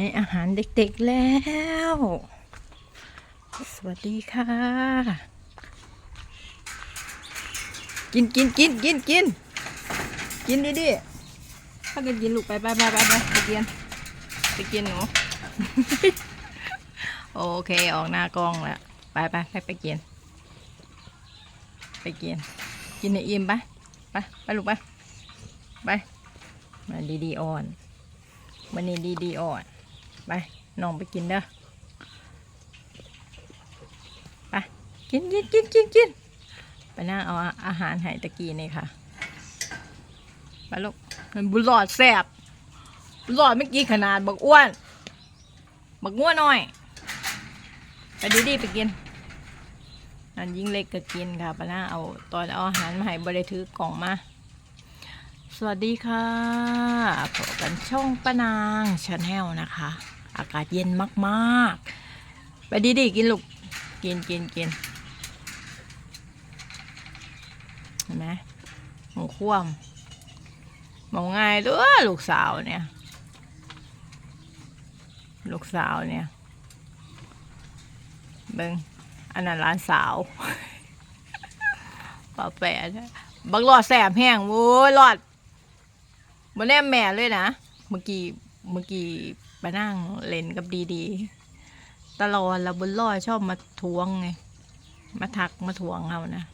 ให้อาหารเด็กๆแล้ว สวัสดีค่ะ กินกินกินกินกินกินดิดิถ้ากันกินลูกไปไปไปไปไปไปกินไปกินหนู โอเคออกหน้ากล้องแล้วไปไปไปไปกิน ไปกิน กินในอิ่มไปไปไปลูกไปไปมาดีดีอ่อนวันนี้ดีดีอ่อน ไปน้องไปกินเด้อไปกินกินกินกินกินไปนั่งเอาอาหารให้ตะกี้นี่ค่ะไปลูกมันบุหลอดแสบบุหลอดไม่กี่ขนาดบักอ้วนบักง้วน้อย ไปดีดีๆไปกินอันยิ่งเล็กก็กินค่ะป้าหน้าเอาตอนเอาอาหารมาให้บริถือกล่องมา สวัสดีค่ะพบกันช่องป้านางชาแนลนะคะ อากาศเย็นมากๆ ไปดีดีกินลูก กินกินกินเห็นไหมหมูคว่ำมองง่ายด้วยลูกสาวเนี่ย ลูกสาวเนี่ยเบิงอันนั้นร้านสาวป่าแปะนะบักหลอดแสบแห้งโว้ยหลอดมาแนมแม่เลยนะ เมื่อกี้ เมื่อกี้ ไปนั่งเล่นกับดีๆ ตลอดแล้วบนลอชอบมาทวงไง มาทักมาทวงเอานะ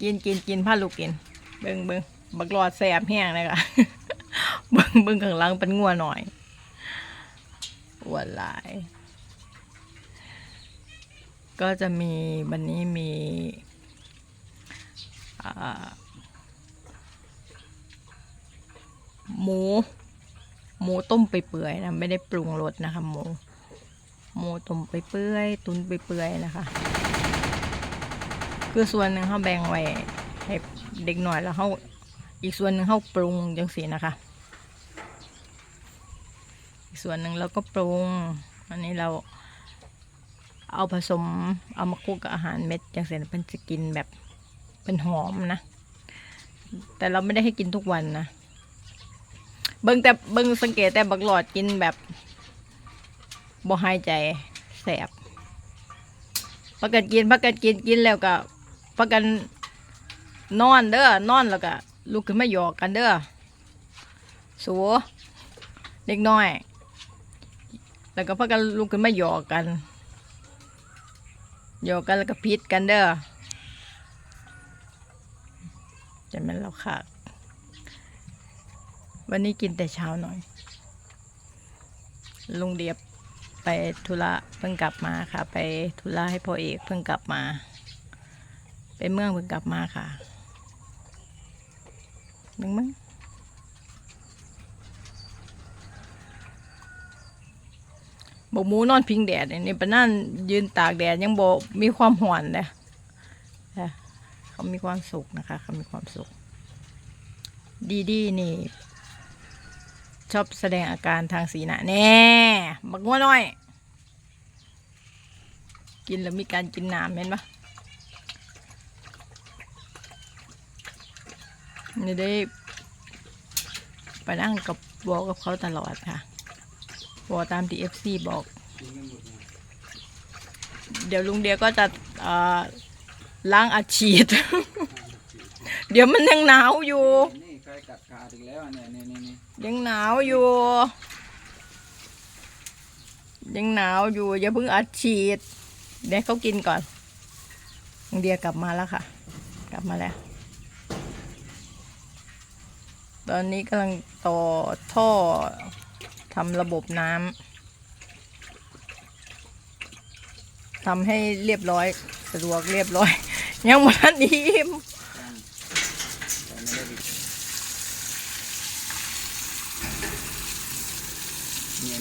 กินกินกินผ้าลูกกิน เบิงเบิงบักหลอดแสบแห้งเลยค่ะเบิงเบิงข้างหลังเป็นงัวหน่อยอวนหลาย ก็จะมีวันนี้มีหมู หมูต้มไปเปื่อยๆนะไม่ได้ปรุงรสนะคะหมูหมูต้มไปเปื่อยตุนไปเปื่อยๆนะคะ คือส่วนหนึ่งเขาแบ่งไว้ให้เด็กหน่อยแล้วเขาอีกส่วนหนึ่งเขาปรุงจังสีนะคะ อีกส่วนหนึ่งเราก็ปรุงอันนี้เราเอาผสมเอามาคุกกับอาหารเม็ดจังเสร็จเป็นจะกินแบบเป็นหอมนะ แต่เราไม่ได้ให้กินทุกวันนะ เบิ่งแต่เบิ่งสังเกตแต่บักหลอดกินแบบบ่หายใจแสบพักกันกินพักกันกินกินแล้วก็พักกันนอนเด้อนอนแล้วก็ลุกขึ้นมาหยอกกันเด้อสัวเล็กน้อย แล้วก็พักกันลุกขึ้นมาหยอกกันโยอกกันแล้วก็พิษกันเด้อจะม่นเราขาด วันนี้กินแต่เช้าหน่อย ลุงเดียบไปธุระเพิ่งกลับมาค่ะ ไปธุระให้พ่อเอกเพิ่งกลับมา ไปเมืองเพิ่งกลับมาค่ะมึงมึงบอกหมูนอนพิงแดดเนี่ยนี่ปะนั่นยืนตากแดดยังบอกมีความหวนเลยเขามีความสุขนะคะ เขามีความสุข ดีดีนี่ ชอบแสดงอาการทางสีหน้าแน่บักงัวน้อย กินแล้วมีการกินน้ำเห็นปะนี่ได้ไปนั่งกับบอกกับเขาตลอดค่ะบอกตามที่เอฟซีบอก เดี๋ยวลุงเดียก็จะล้างอาชีพเดี๋ยวมันยังหนาวอยู่ กัดขาถึงแล้วเนี่ยนี่นี่นี่ยังหนาวอยู่ ยังหนาวอยู่ อย่าเพิ่งอัดฉีด เดี๋ยวเขากินก่อนลุงเดียกลับมาแล้วค่ะ กลับมาแล้ว ตอนนี้กำลังต่อท่อทำระบบน้ำทำให้เรียบร้อย สะดวกเรียบร้อย ยังไมันอิ่ม แต่ไม่ได้ดิ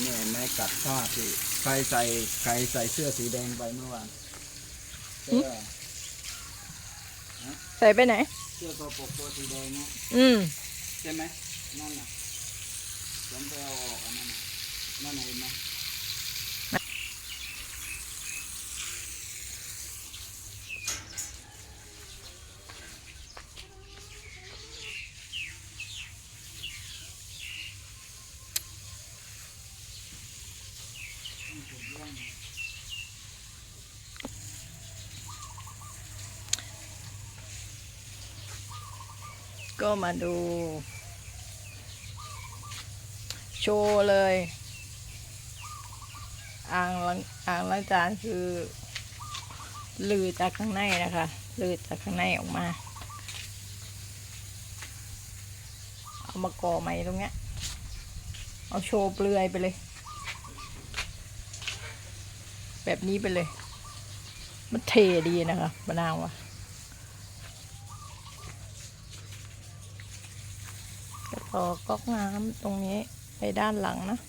เนี่ยเนี่ยแม่กัดผ้าที่ใครใส่ใครใส่เสื้อสีแดงไปเมื่อวานเสื้อใส่ไปไหน เสื้อตัวปกตัวสีแดงเนี่ยอืม ใช่ไหมนั่นน่ะผมไปเอาออกอันนั้นน่ะนั่นน่ะเห็นไหม ก็มาดู โชว์เลย อ่างล้างอ่างล้างจานคือลือจากข้างในนะคะลือจากข้างในออกมา เอามาก่อใหม่ตรงเนี้ย เอาโชว์เปลือยไปเลย แบบนี้ไปเลย มันเทดีนะคะมะนาวอะแล้วก็ก๊อกน้ำตรงนี้ไปด้านหลังนะ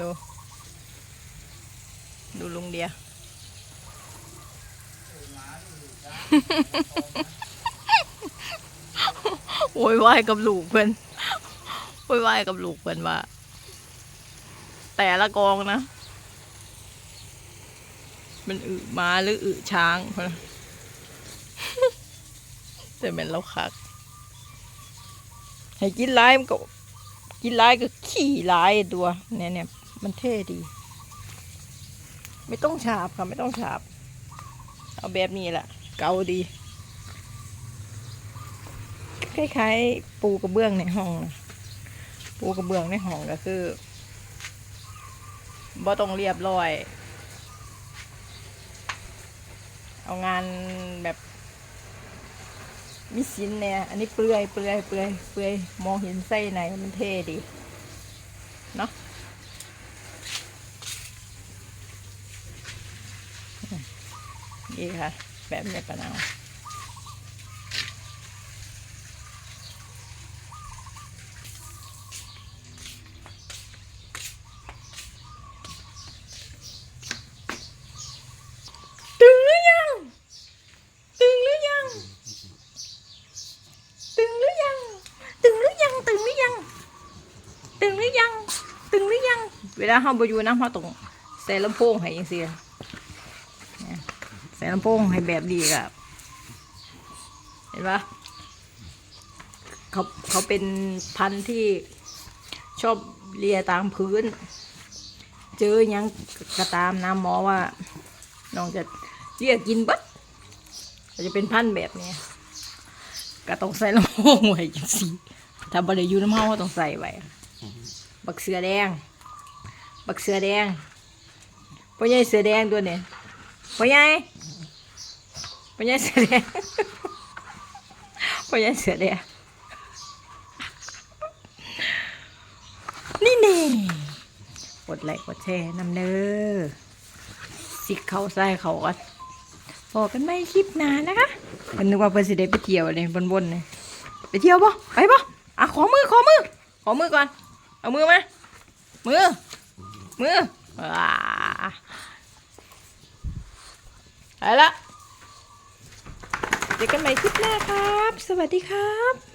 ดู ดูลุงเดีย โวยวายกับลูกเพื่อนโวยวายกับลูกเพื่อนว่า แต่ละกองนะ มันอึมาหรืออึช้างพะนะแต่เป็นเราคัก ให้กินร้ายมันก็กินร้ายก็ขี่ร้ายตัวเนี่ยเนี่ยมันเท่ดี ไม่ต้องฉาบค่ะไม่ต้องฉาบ เอาแบบนี้แหละเกาดีคล้ายๆปูกระเบื้องในห้องนะปูกระเบื้องในห้องก็คือ บ่ต้องเรียบร้อย เอางานแบบมีสินเนี่ย อันนี้เปลือยเปลือยเปลือยเปลือยมองเห็นไส้ในมันเท่ดีเนาะนี่ค่ะ แบบเนี้ปะนาว ตึงหรือยัง ตึงหรือยัง ตึงหรือยัง ตึงหรือยัง ตึงหรือยัง ตึงหรือยัง ตึงหรือยัง เวลาเฮาบ่อยู่นะเฮาต้องใส่ลำโพงให้จังซี่เนี่ยใส่ลำโพงให้แบบดีกับเห็นปะเขาเขาเป็นพันธุ์ที่ชอบเลียตามพื้น เจอยังกระตามน้ำหมอว่าน้องจะเรียกกินบัดจะเป็นพันธุ์แบบนี้ก็ต้องใส่ลำโพงไว้จังซี่ถ้าบ่ได้อยู่น้ำเฮาก็ต้องใส่ไว้บักเสือแดง บักเสือแดงพ่อใหญ่เสือแดงตัวเนี้พ่อใหญ่พ่อใหญ่เสือแดงพ่อใหญ่เสือแดงนี่นี่กดไลค์กดแชร์นำเด้อสิเขาใส่เขาก็พอกกันไม่คลิปนานนะคะเพิ่นนึกว่าเพิ่นสิได้ไปเที่ยวเลยบนๆเลยไปเที่ยวบ่ไปบ่อะขอมือขอมือขอมือก่อน เอามือมามือ มือว้าไปละเจอกันใหม่คลิปหน้าครับ สวัสดีครับ